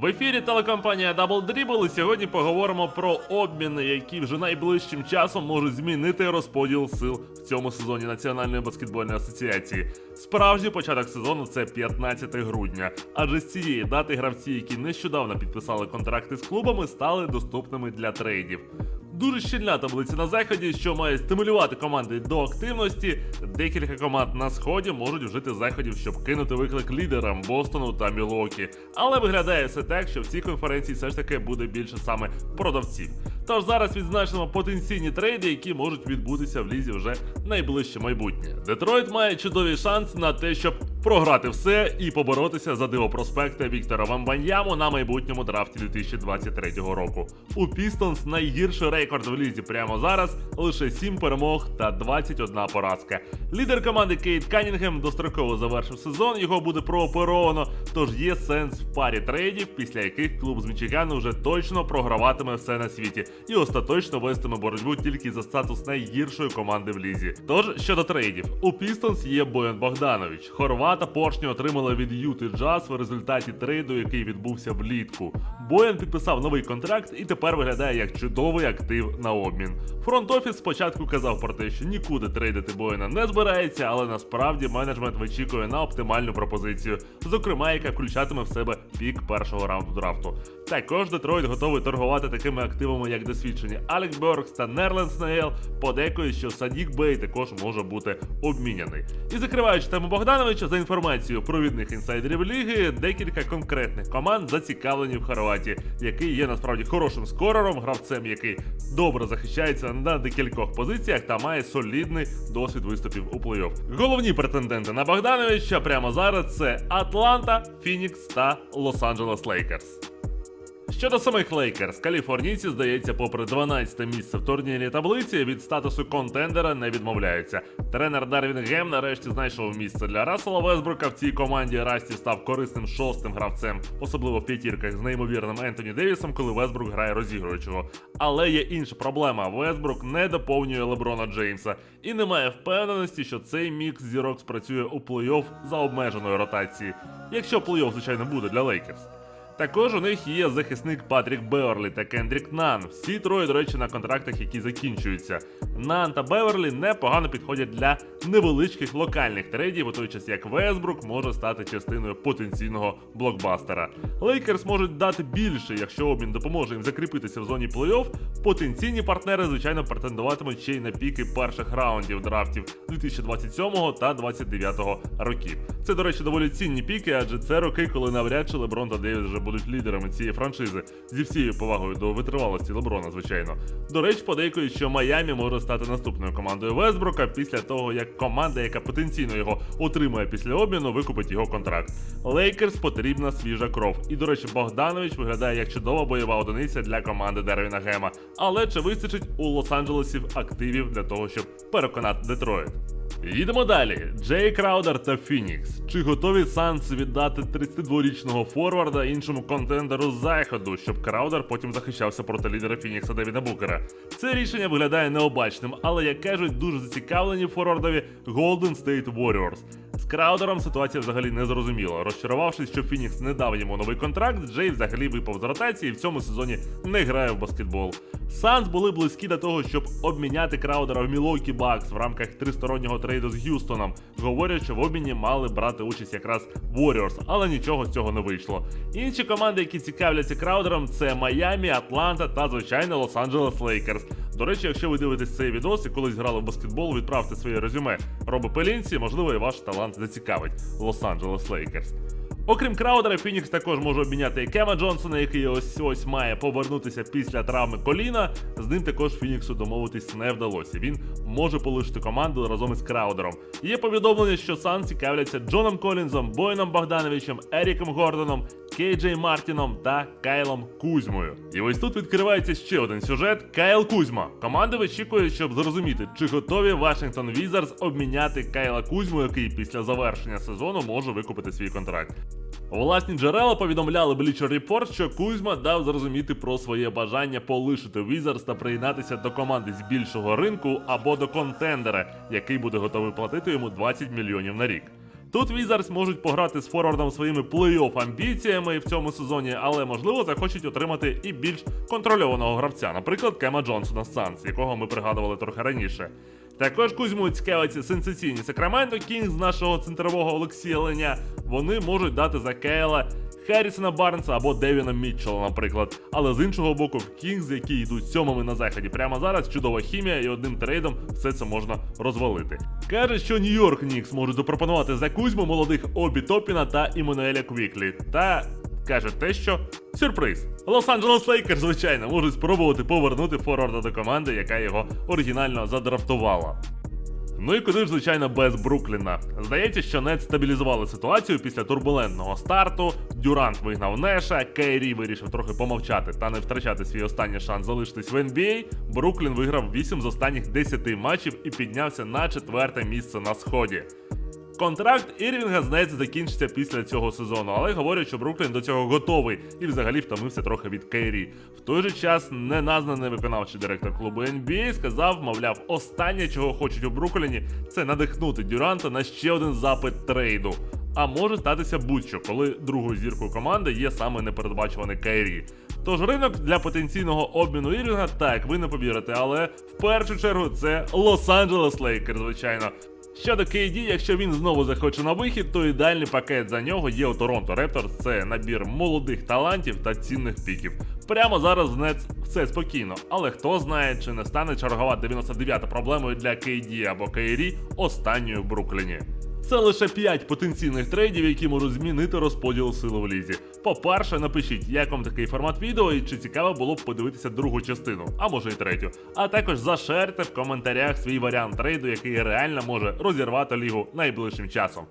В ефірі телекомпанія Double Dribble і сьогодні поговоримо про обміни, які вже найближчим часом можуть змінити розподіл сил в цьому сезоні Національної баскетбольної асоціації. Справжній початок сезону це 15 грудня. Адже з цієї дати гравці, які нещодавно підписали контракти з клубами, стали доступними для трейдів. Дуже щільна таблиця на заході, що має стимулювати команди до активності. Декілька команд на сході можуть вжити заходів, щоб кинути виклик лідерам Бостону та Мілокі. Але виглядає все так, що в цій конференції все ж таки буде більше саме продавців. Тож зараз відзначимо потенційні трейди, які можуть відбутися в лізі вже найближче майбутнє. Детройт має чудовий шанс на те, щоб програти все і поборотися за диво проспекта Віктора Вамбаньяму на майбутньому драфті 2023 року. У Пістонс найгірший рекорд в лізі прямо зараз лише 7 перемог та 21 поразка. Лідер команди Кейт Канінгем достроково завершив сезон, його буде прооперовано, тож є сенс в парі трейдів, після яких клуб з Мічигану вже точно програватиме все на світі і остаточно вестиме боротьбу тільки за статус найгіршої команди в лізі. Тож щодо трейдів, у Пістонс є Боян Богданович. Хорвата поршню отримали від Юти Джаз в результаті трейду, який відбувся влітку. Боян підписав новий контракт і тепер виглядає як чудовий актив на обмін. Фронт офіс спочатку казав про те, що нікуди трейдити Бояна не збирається, але насправді менеджмент вичікує на оптимальну пропозицію, зокрема, яка включатиме в себе пік першого раунду драфту. Також Детройт готовий торгувати такими активами, як досвідчені Алекс Бьоркс та Нерлен Снейл, подекують, що Садік Бей також може бути обміняний. І закриваючи тему Богдановича, за інформацією провідних інсайдерів ліги, декілька конкретних команд зацікавлені в Хорватії, який є насправді хорошим скорером, гравцем, який добре захищається на декількох позиціях та має солідний досвід виступів у плей-офф. Головні претенденти на Богдановича прямо зараз це Атланта, Фінікс та Лос-Анджелес Лейкерс. Щодо самих Лейкерс, каліфорнійці, здається, попри 12 місце в турнірі таблиці, від статусу контендера не відмовляються. Тренер Дарвін Гем нарешті знайшов місце для Рассела Весбрука. В цій команді Расті став корисним шостим гравцем, особливо в п'ятірках з неймовірним Ентоні Девісом, коли Весбрук грає розігруючого. Але є інша проблема: Весбрук не доповнює Леброна Джеймса і не має впевненості, що цей мікс зірок спрацює у плей-офф за обмеженою ротації, якщо плей-офф, звичайно, буде для Лейкерс. Також у них є захисник Патрік Беверлі та Кендрік Нан. Всі троє, до речі, на контрактах, які закінчуються. Нан та Беверлі непогано підходять для невеличких локальних трейдів, у той час як Весбрук може стати частиною потенційного блокбастера. Лейкерс можуть дати більше, якщо обмін допоможе їм закріпитися в зоні плей-офф. Потенційні партнери, звичайно, претендуватимуть ще й на піки перших раундів драфтів 2027 та 2029 років. Це, до речі, доволі цінні піки, адже це роки, коли навряд чи Леброн та Девіс вже будуть лідерами цієї франшизи зі всією повагою до витривалості Леброна, звичайно. До речі, подейкують, що Майамі може стати наступною командою Весбрука після того, як команда, яка потенційно його отримує після обміну, викупить його контракт. Лейкерс потрібна свіжа кров. І, до речі, Богданович виглядає як чудова бойова одиниця для команди Дервіна Гема. Але чи вистачить у Лос-Анджелесів активів для того, щоб переконати Детройт? Їдемо далі. Джей Краудер та Фінікс. Чи готові Санс віддати 32-річного форварда іншому контендеру з заходу, щоб Краудер потім захищався проти лідера Фінікса Девіда Букера? Це рішення виглядає необачним, але як кажуть, дуже зацікавлені форвардові Golden State Warriors. Краудером ситуація взагалі не зрозуміла. Розчарувавшись, що Фінікс не дав йому новий контракт, Джей взагалі випав з ротації і в цьому сезоні не грає в баскетбол. Санс були близькі до того, щоб обміняти Краудера в Мілокі Бакс в рамках тристороннього трейду з Г'юстоном. Говорять, що в обміні мали брати участь якраз Warriors, але нічого з цього не вийшло. Інші команди, які цікавляться Краудером, це Майамі, Атланта та звичайно Лос-Анджелес Лейкерс. До речі, якщо ви дивитесь цей відос і колись грали в баскетбол, відправте своє резюме Робо Пелінці, можливо, і ваш талант зацікавить Лос-Анджелес Лейкерс. Окрім Краудера, Фінікс також може обміняти і Кема Джонсона, який ось ось має повернутися після травми коліна. З ним також Фініксу домовитись не вдалося. Він може полишити команду разом із Краудером. Є повідомлення, що Сан цікавляться Джоном Колінзом, Боїном Богдановичем, Еріком Гордоном, Кейджей Мартіном та Кайлом Кузьмою. І ось тут відкривається ще один сюжет: Кайл Кузьма. Команда вичікує, щоб зрозуміти, чи готові Вашингтон Візарс обміняти Кайла Кузьму, який після завершення сезону може викупити свій контракт. Власні джерела повідомляли Bleacher Report, що Кузьма дав зрозуміти про своє бажання полишити Wizards та приєднатися до команди з більшого ринку або до контендера, який буде готовий платити йому 20 мільйонів на рік. Тут Візарс можуть пограти з форвардом своїми плей-офф амбіціями в цьому сезоні, але можливо захочуть отримати і більш контрольованого гравця, наприклад, Кема Джонсона Санс, якого ми пригадували трохи раніше. Також Кузьму цікавиться сенсаційні Сакраменто Кінгс нашого центрового Олексія Леня. Вони можуть дати за Кейла Харрісона Барнса або Девіна Мітчелла, наприклад. Але з іншого боку, в Кінгс, які йдуть сьомими на заході, прямо зараз чудова хімія і одним трейдом все це можна розвалити. Каже, що Нью-Йорк Нікс можуть запропонувати за Кузьму молодих Обі Топіна та Іммануеля Квіклі. Та каже те, що сюрприз. Лос-Анджелес Лейкерс, звичайно, можуть спробувати повернути форварда до команди, яка його оригінально задрафтувала. Ну і куди ж, звичайно, без Брукліна. Здається, що Нет стабілізували ситуацію після турбулентного старту. Дюрант вигнав Неша, Кейрі вирішив трохи помовчати та не втрачати свій останній шанс залишитись в NBA. Бруклін виграв 8 з останніх 10 матчів і піднявся на четверте місце на сході. Контракт Ірвінга з Нетс закінчиться після цього сезону, але говорять, що Бруклін до цього готовий і взагалі втомився трохи від Кейрі. В той же час неназнаний виконавчий директор клубу NBA сказав, мовляв, останнє, чого хочуть у Брукліні, це надихнути Дюранта на ще один запит трейду. А може статися будь-що, коли другою зіркою команди є саме непередбачуваний Кейрі. Тож ринок для потенційного обміну Ірвінга, так, ви не повірите, але в першу чергу це Лос-Анджелес Лейкер, звичайно. Щодо KD, якщо він знову захоче на вихід, то ідеальний пакет за нього є у Торонто Репторс. Це набір молодих талантів та цінних піків. Прямо зараз в Нец все спокійно, але хто знає, чи не стане чергова 99-та проблемою для KD або KD останньою в Брукліні. Це лише 5 потенційних трейдів, які можуть змінити розподіл сили в лізі. По-перше, напишіть, як вам такий формат відео і чи цікаво було б подивитися другу частину, а може і третю. А також зашерте в коментарях свій варіант трейду, який реально може розірвати лігу найближчим часом.